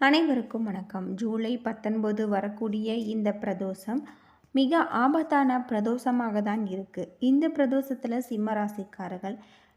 அனைவருக்கும் வணக்கம். ஜூலை பத்தொன்பது வரக்கூடிய இந்த பிரதோஷம் மிக ஆபத்தான பிரதோஷமாக தான் இருக்குது இந்த பிரதோஷத்தில் சிம்மராசிக்காரர்கள்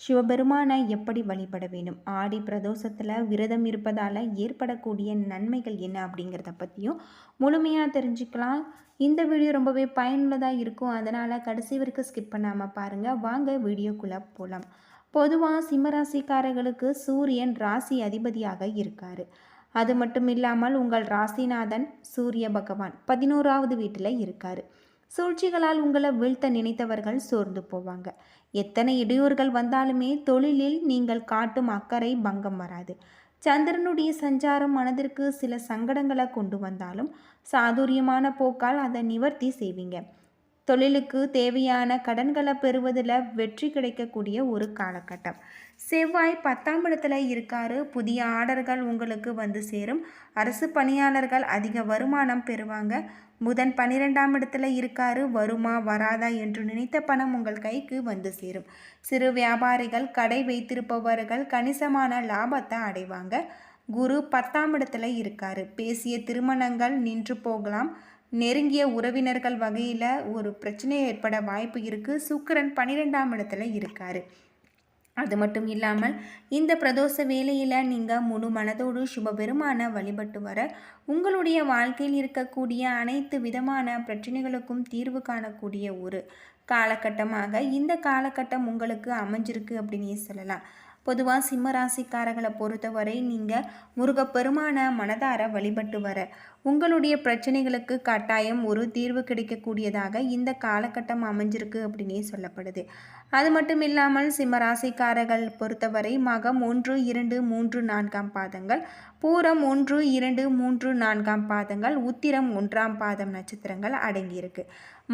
சிவபெருமானை எப்படி வழிபட வேணும் ஆடி பிரதோஷத்தில் விரதம் இருப்பதால் ஏற்படக்கூடிய நன்மைகள் என்ன அப்படிங்கிறத பற்றியும் முழுமையாக தெரிஞ்சுக்கலாம். இந்த வீடியோ ரொம்பவே பயனுள்ளதாக இருக்கும். அதனால் கடைசி வரைக்கும் ஸ்கிப் பண்ணாமல் பாருங்கள் வாங்க வீடியோக்குள்ளே போகலாம் பொதுவாக சிம்மராசிக்காரர்களுக்கு சூரியன் ராசி அதிபதியாக இருக்கார். அது மட்டும் இல்லாமல் உங்கள் ராசிநாதன் சூரிய பகவான் பதினோராவது வீட்டில் இருக்கார். சூழ்ச்சிகளால் உங்களை வீழ்த்த நினைத்தவர்கள் சோர்ந்து போவாங்க. எத்தனை இடையூறுகள் வந்தாலுமே தொழிலில் நீங்கள் காட்டும் அக்கறை பங்கம் வராது. சந்திரனுடைய சஞ்சாரம் மனதிற்கு சில சங்கடங்களை கொண்டு வந்தாலும் சாதுரியமான போக்கால் அதை நிவர்த்தி செய்வீங்க. தொழிலுக்கு தேவையான கடன்களை பெறுவதில் வெற்றி கிடைக்கக்கூடிய ஒரு காலகட்டம். செவ்வாய் பத்தாம் இடத்துல இருக்காரு. புதிய ஆர்டர்கள் உங்களுக்கு வந்து சேரும். அரசு பணியாளர்கள் அதிக வருமானம் பெறுவாங்க. புதன் பன்னிரெண்டாம் இடத்துல இருக்காரு. வருமா வராதா என்று நினைத்த பணம் உங்கள் கைக்கு வந்து சேரும். சிறு வியாபாரிகள் கடை வைத்திருப்பவர்கள் கணிசமான லாபத்தை அடைவாங்க. குரு பத்தாம் இடத்துல இருக்காரு. பேசிய திருமணங்கள் நின்று போகலாம். நெருங்கிய உறவினர்கள் வகையில் ஒரு பிரச்சனை ஏற்பட வாய்ப்பு இருக்குது சுக்கரன் பன்னிரெண்டாம் இடத்துல இருக்கார். அது மட்டும் இல்லாமல் இந்த பிரதோஷ வேலையில் நீங்கள் முழு மனதோடு சுபபெருமான வழிபட்டு வர உங்களுடைய வாழ்க்கையில் இருக்கக்கூடிய அனைத்து விதமான பிரச்சனைகளுக்கும் தீர்வு காணக்கூடிய ஒரு காலகட்டமாக இந்த காலகட்டம் உங்களுக்கு அமைஞ்சிருக்கு அப்படின்னு சொல்லலாம். பொதுவாக சிம்ம ராசிக்காரர்களை பொறுத்தவரை நீங்கள் முருகப்பெருமான மனதார வழிபட்டு வர உங்களுடைய பிரச்சனைகளுக்கு கட்டாயம் ஒரு தீர்வு கிடைக்கக்கூடியதாக இந்த காலகட்டம் அமைஞ்சிருக்கு அப்படின்னே சொல்லப்படுது. அது மட்டும் இல்லாமல் சிம்மராசிக்காரர்கள் பொறுத்தவரை மகம் ஒன்று இரண்டு மூன்று நான்காம் பாதங்கள் பூரம் ஒன்று இரண்டு மூன்று நான்காம் பாதங்கள் உத்திரம் ஒன்றாம் பாதம் நட்சத்திரங்கள் அடங்கியிருக்கு.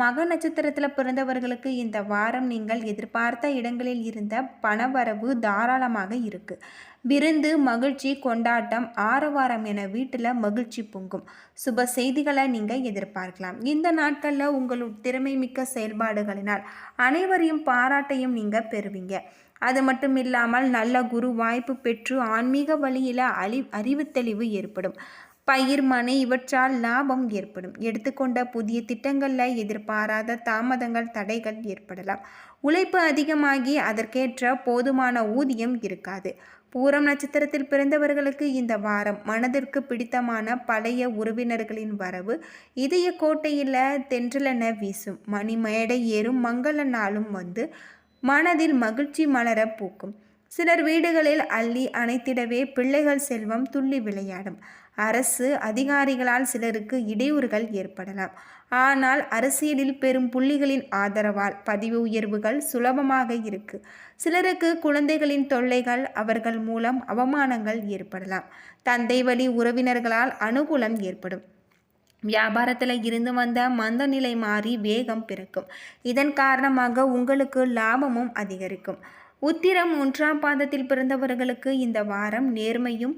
மக நட்சத்திரத்தில் பிறந்தவர்களுக்கு இந்த வாரம் நீங்கள் எதிர்பார்த்த இடங்களில் இருந்த பணவரவு தாராளமாக இருக்குது விருந்து மகிழ்ச்சி கொண்டாட்டம் ஆரவாரம் என வீட்டில் மகிழ்ச்சி பொங்கும். சுப செய்திகளை நீங்கள் எதிர்பார்க்கலாம். இந்த நாட்களில் உங்களுடைய திறமை மிக்க செயல்பாடுகளினால் அனைவரையும் பாராட்டையும் நீங்கள் பெறுவீங்க. அது மட்டும் இல்லாமல் நல்ல குரு வாய்ப்பு பெற்று ஆன்மீக வழியில் அழி அறிவு தெளிவு ஏற்படும். பயிர் மனை இவற்றால் லாபம் ஏற்படும். எடுத்துக்கொண்ட புதிய திட்டங்களில் எதிர்பாராத தாமதங்கள் தடைகள் ஏற்படலாம். உழைப்பு அதிகமாகி அதற்கேற்ற போதுமான ஊதியம் இருக்காது. பூரம் நட்சத்திரத்தில் பிறந்தவர்களுக்கு இந்த வாரம் மனதிற்கு பிடித்தமான பழைய உறவினர்களின் வரவு. இதய கோட்டையில் தென்றலென வீசும். மணி மேடை ஏறும். மங்கள நாளும் வந்து மனதில் மகிழ்ச்சி மலர பூக்கும். சிலர் வீடுகளில் அள்ளி அணைத்திடவே பிள்ளைகள் செல்வம் துள்ளி விளையாடும். அரசு அதிகாரிகளால் சிலருக்கு இடையூறுகள் ஏற்படலாம். ஆனால் அரசியலில் பெரும் புள்ளிகளின் ஆதரவால் பதிவு உயர்வுகள் சுலபமாக இருக்கு. சிலருக்கு குழந்தைகளின் தொல்லைகள் அவர்கள் மூலம் அவமானங்கள் ஏற்படலாம். தந்தை வழி உறவினர்களால் அனுகூலம் ஏற்படும். வியாபாரத்தில் இருந்து வந்த மந்த நிலை மாறி வேகம் பிறக்கும். இதன் காரணமாக உங்களுக்கு லாபமும் அதிகரிக்கும். உத்திரம் ஒன்றாம் பாதத்தில் பிறந்தவர்களுக்கு இந்த வாரம் நேர்மையும்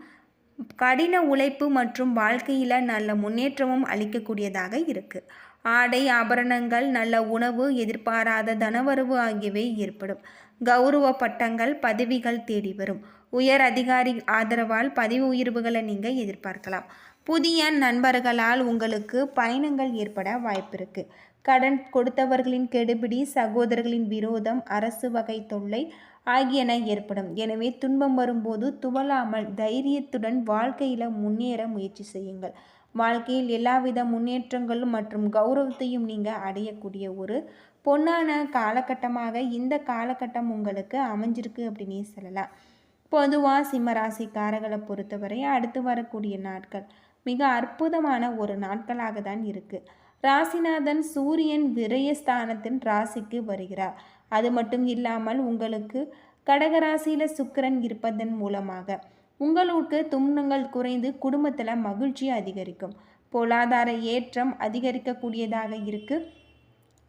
கடின உழைப்பு மற்றும் வாழ்க்கையில் நல்ல முன்னேற்றமும் அளிக்கக்கூடியதாக இருக்குது ஆடை ஆபரணங்கள் நல்ல உணவு எதிர்பாராத தனவரவு ஆகியவை ஏற்படும். கௌரவ பட்டங்கள் பதவிகள் தேடி வரும். உயர் அதிகாரி ஆதரவால் பதவி உயர்வுகளை நீங்கள் எதிர்பார்க்கலாம். புதிய நண்பர்களால் உங்களுக்கு பயணங்கள் ஏற்பட வாய்ப்பு இருக்குது கடன் கொடுத்தவர்களின் கெடுபிடி சகோதரர்களின் விரோதம் அரசு வகை தொல்லை ஆகியன ஏற்படும். எனவே துன்பம் வரும்போது துவலாமல் தைரியத்துடன் வாழ்க்கையில் முன்னேற முயற்சி செய்யுங்கள். வாழ்க்கையில் எல்லாவித முன்னேற்றங்களும் மற்றும் கௌரவத்தையும் நீங்கள் அடையக்கூடிய ஒரு பொன்னான காலகட்டமாக இந்த காலகட்டம் உங்களுக்கு அமைஞ்சிருக்கு அப்படின்னே சொல்லலாம். பொதுவாக சிம்மராசிக்காரர்களை பொறுத்தவரை அடுத்து வரக்கூடிய நாட்கள் மிக அற்புதமான ஒரு நாட்களாக தான் இருக்குது ராசிநாதன் சூரியன் விரயஸ்தானத்தின் ராசிக்கு வருகிறார். அது மட்டும் இல்லாமல் உங்களுக்கு கடகராசியில் சுக்கரன் இருப்பதன் மூலமாக உங்களுக்கு துன்பங்கள் குறைந்து குடும்பத்தில் மகிழ்ச்சி அதிகரிக்கும். பொருளாதார ஏற்றம் அதிகரிக்கக்கூடியதாக இருக்குது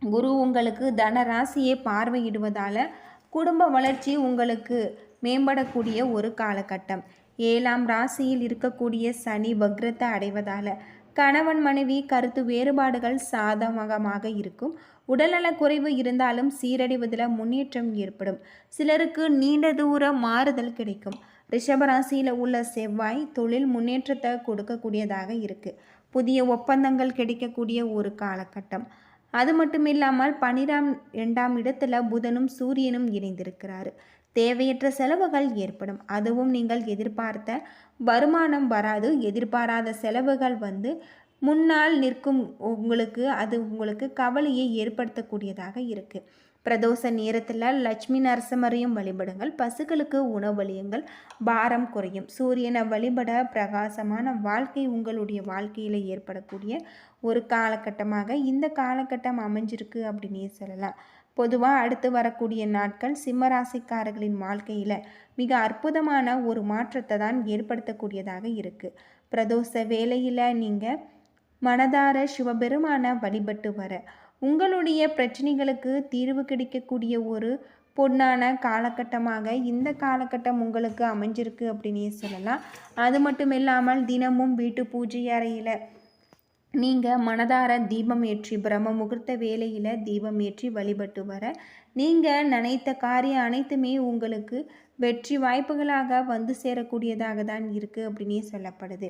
குரு உங்களுக்கு தனராசியை பார்வையிடுவதால் குடும்ப வளர்ச்சி உங்களுக்கு மேம்படக்கூடிய ஒரு காலகட்டம். ஏழாம் ராசியில் இருக்கக்கூடிய சனி வக்ரத்தை அடைவதால் கணவன் மனைவி கருத்து வேறுபாடுகள் சாதகமாக இருக்கும். உடல்நல குறைவு இருந்தாலும் சீரடைவதில் முன்னேற்றம் ஏற்படும். சிலருக்கு நீண்ட தூர மாறுதல் கிடைக்கும். ரிஷபராசியில் உள்ள செவ்வாய் தொழில் முன்னேற்றத்தை கொடுக்கக்கூடியதாக இருக்குது புதிய ஒப்பந்தங்கள் கிடைக்கக்கூடிய ஒரு காலகட்டம். அது மட்டும் இல்லாமல் பனிராம் இரண்டாம் இடத்துல புதனும் சூரியனும் இணைந்திருக்கிறாரு. தேவையற்ற செலவுகள் ஏற்படும். அதுவும் நீங்கள் எதிர்பார்த்த வருமானம் வராது. எதிர்பாராத செலவுகள் வந்து முன்னால் நிற்கும். உங்களுக்கு அது உங்களுக்கு கவலையை ஏற்படுத்தக்கூடியதாக இருக்குது பிரதோஷ நேரத்தில் லட்சுமி நரசிம்மரையும் வழிபடுங்கள். பசுக்களுக்கு உணவளியுங்கள் பாரம் குறையும். சூரியனை வழிபட பிரகாசமான வாழ்க்கை உங்களுடைய வாழ்க்கையில் ஏற்படக்கூடிய ஒரு காலகட்டமாக இந்த காலகட்டம் அமைஞ்சிருக்கு அப்படின்னே சொல்லலாம். பொதுவாக அடுத்து வரக்கூடிய நாட்கள் சிம்மராசிக்காரர்களின் வாழ்க்கையில் மிக அற்புதமான ஒரு மாற்றத்தை தான் ஏற்படுத்தக்கூடியதாக இருக்குது பிரதோஷ வேலையில் நீங்கள் மனதார சிவபெருமான வழிபட்டு வர உங்களுடைய பிரச்சனைகளுக்கு தீர்வு கிடைக்கக்கூடிய ஒரு பொன்னான காலகட்டமாக இந்த காலகட்டம் உங்களுக்கு அமைஞ்சிருக்கு அப்படின்னே சொல்லலாம். அது மட்டும் இல்லாமல் தினமும் வீட்டு பூஜை அறையில் நீங்கள் மனதார தீபம் ஏற்றி பிரம்ம முகூர்த்த வேலையில் தீபம் ஏற்றி வழிபட்டு வர நீங்கள் நினைத்த காரியம் அனைத்துமே உங்களுக்கு வெற்றி வாய்ப்புகளாக வந்து சேரக்கூடியதாக தான் இருக்குது அப்படின்னே சொல்லப்படுது.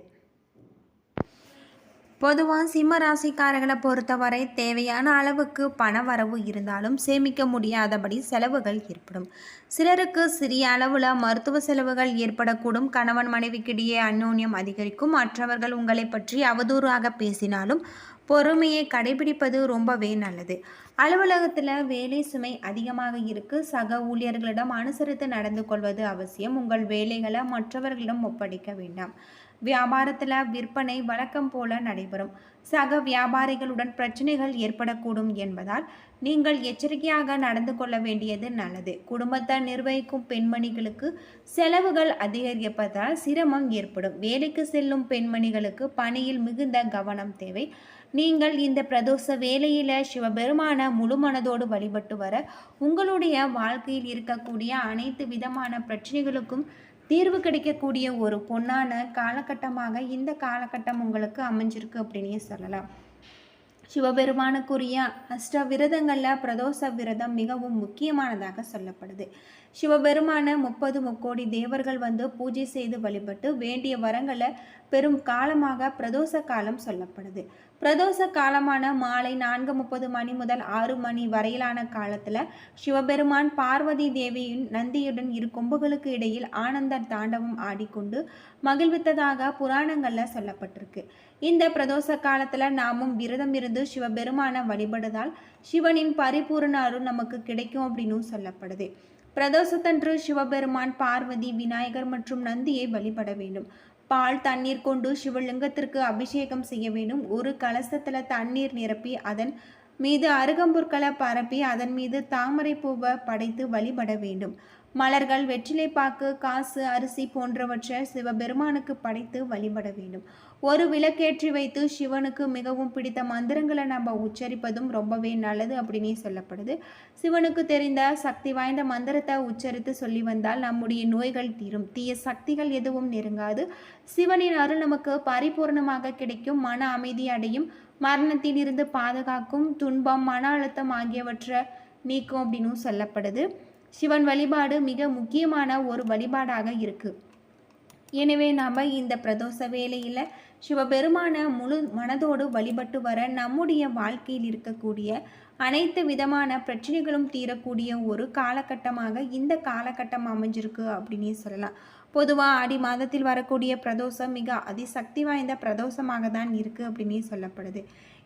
பொதுவாக சிம்ம ராசிக்காரர்களை பொறுத்தவரை தேவையான அளவுக்கு பண வரவு இருந்தாலும் சேமிக்க முடியாதபடி செலவுகள் ஏற்படும். சிலருக்கு சிறிய அளவில் மருத்துவ செலவுகள் ஏற்படக்கூடும். கணவன் மனைவிக்கிடையே அந்யோன்யம் அதிகரிக்கும். மற்றவர்கள் உங்களை பற்றி அவதூறாக பேசினாலும் பொறுமையை கடைபிடிப்பது ரொம்பவே நல்லது. அலுவலகத்தில் வேலை சுமை அதிகமாக இருக்கு. சக ஊழியர்களிடம் அனுசரித்து நடந்து கொள்வது அவசியம். உங்கள் வேலைகளை மற்றவர்களிடம் ஒப்படைக்க வேண்டாம். வியாபாரத்தில் விற்பனை வழக்கம் போல நடைபெறும். சக வியாபாரிகளுடன் பிரச்சனைகள் ஏற்படக்கூடும் என்பதால் நீங்கள் எச்சரிக்கையாக நடந்து கொள்ள வேண்டியது நல்லது. குடும்பத்தை நிர்வகிக்கும் பெண்மணிகளுக்கு செலவுகள் அதிகரிப்பதால் சிரமம் ஏற்படும். வேலைக்கு செல்லும் பெண்மணிகளுக்கு பணியில் மிகுந்த கவனம் தேவை. நீங்கள் இந்த பிரதோஷ வேலையில் சிவபெருமான முழு மனதோடு வழிபட்டு வர உங்களுடைய வாழ்க்கையில் இருக்கக்கூடிய அனைத்து விதமான பிரச்சனைகளுக்கும் தீர்வு கிடைக்கக்கூடிய ஒரு பொன்னான காலகட்டமாக இந்த காலகட்டம் உங்களுக்கு அமைஞ்சிருக்கு அப்படின்னே சொல்லலாம். சிவபெருமானுக்குரிய அஷ்ட விரதங்களில் பிரதோஷ விரதம் மிகவும் முக்கியமானதாக சொல்லப்படுது. சிவபெருமான முப்பது முக்கோடி தேவர்கள் வந்து பூஜை செய்து வழிபட்டு வேண்டிய வரங்களை பெரும் காலமாக பிரதோஷ காலம் சொல்லப்படுது. பிரதோஷ காலமான மாலை நான்கு முப்பது மணி முதல் ஆறு மணி வரையிலான காலத்தில் சிவபெருமான் பார்வதி தேவியின் நந்தியுடன் இரு கொம்புகளுக்கு இடையில் ஆனந்தர் தாண்டவம் ஆடிக்கொண்டு மகிழ்வித்ததாக புராணங்களில் சொல்லப்பட்டிருக்கு. இந்த பிரதோஷ காலத்தில் நாமும் விரதம் இருந்து சிவபெருமானை வழிபடுதால் சிவனின் பரிபூர்ண அருள் நமக்கு கிடைக்கும் அப்படின்னு சொல்லப்படுது. பிரதோஷத்தன்று சிவபெருமான் பார்வதி விநாயகர் மற்றும் நந்தியை வழிபட வேண்டும். பால் தண்ணீர் கொண்டு சிவலிங்கத்திற்கு அபிஷேகம் செய்ய வேண்டும். ஒரு கலசத்தில் தண்ணீர் நிரப்பி அதன் மீது அருகம்புற்களை பரப்பி அதன் மீது தாமரை பூவை படைத்து வழிபட வேண்டும். மலர்கள் வெற்றிலைப்பாக்கு காசு அரிசி போன்றவற்றை சிவபெருமானுக்கு படைத்து வழிபட வேண்டும். ஒரு விளக்கேற்றி வைத்து சிவனுக்கு மிகவும் பிடித்த மந்திரங்களை நம்ம உச்சரிப்பதும் ரொம்பவே நல்லது அப்படின்னே சொல்லப்படுது. சிவனுக்கு தெரிந்த சக்தி வாய்ந்த மந்திரத்தை உச்சரித்து சொல்லி வந்தால் நம்முடைய நோய்கள் தீரும். தீய சக்திகள் எதுவும் நெருங்காது. சிவனின் அருள் நமக்கு பரிபூர்ணமாக கிடைக்கும். மன அமைதி அடையும். மரணத்தில் இருந்து பாதுகாக்கும். துன்பம் மன அழுத்தம் ஆகியவற்றை நீக்கும் அப்படின்னு சொல்லப்படுது. சிவன் வழிபாடு மிக முக்கியமான ஒரு வழிபாடாக இருக்கு. எனவே நாம் இந்த பிரதோஷ வேலையில் சிவபெருமான முழு மனதோடு வழிபட்டு வர நம்முடைய வாழ்க்கையில் இருக்கக்கூடிய அனைத்து விதமான பிரச்சனைகளும் தீரக்கூடிய ஒரு காலகட்டமாக இந்த காலகட்டம் அமைஞ்சிருக்கு அப்படின்னே சொல்லலாம். பொதுவாக ஆடி மாதத்தில் வரக்கூடிய பிரதோஷம் மிக அதிசக்தி வாய்ந்த பிரதோஷமாக தான் இருக்குது அப்படின்னே சொல்லப்படுது.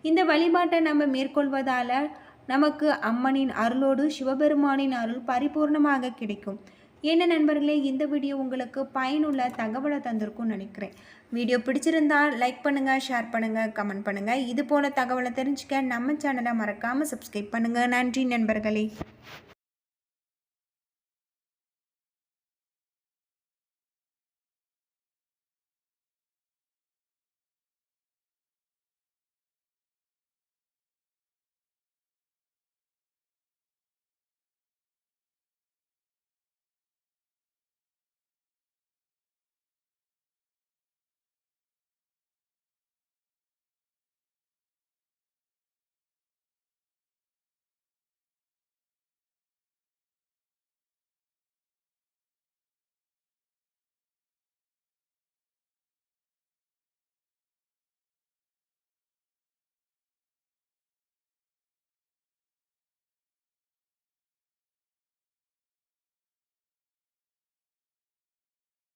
இந்த வழிபாட்டை நம்ம மேற்கொள்வதால் நமக்கு அம்மனின் அருளோடு சிவபெருமானின் அருள் பரிபூர்ணமாக கிடைக்கும். என்ன நண்பர்களே இந்த வீடியோ உங்களுக்கு பயனுள்ள தகவலை தந்திருக்கும்னு நினைக்கிறேன். வீடியோ பிடிச்சிருந்தா லைக் பண்ணுங்கள் ஷேர் பண்ணுங்கள் கமெண்ட் பண்ணுங்கள் இது போல் தகவலை தெரிஞ்சுக்க நம்ம சேனலை மறக்காமல் சப்ஸ்கிரைப் பண்ணுங்கள் நன்றி நண்பர்களே.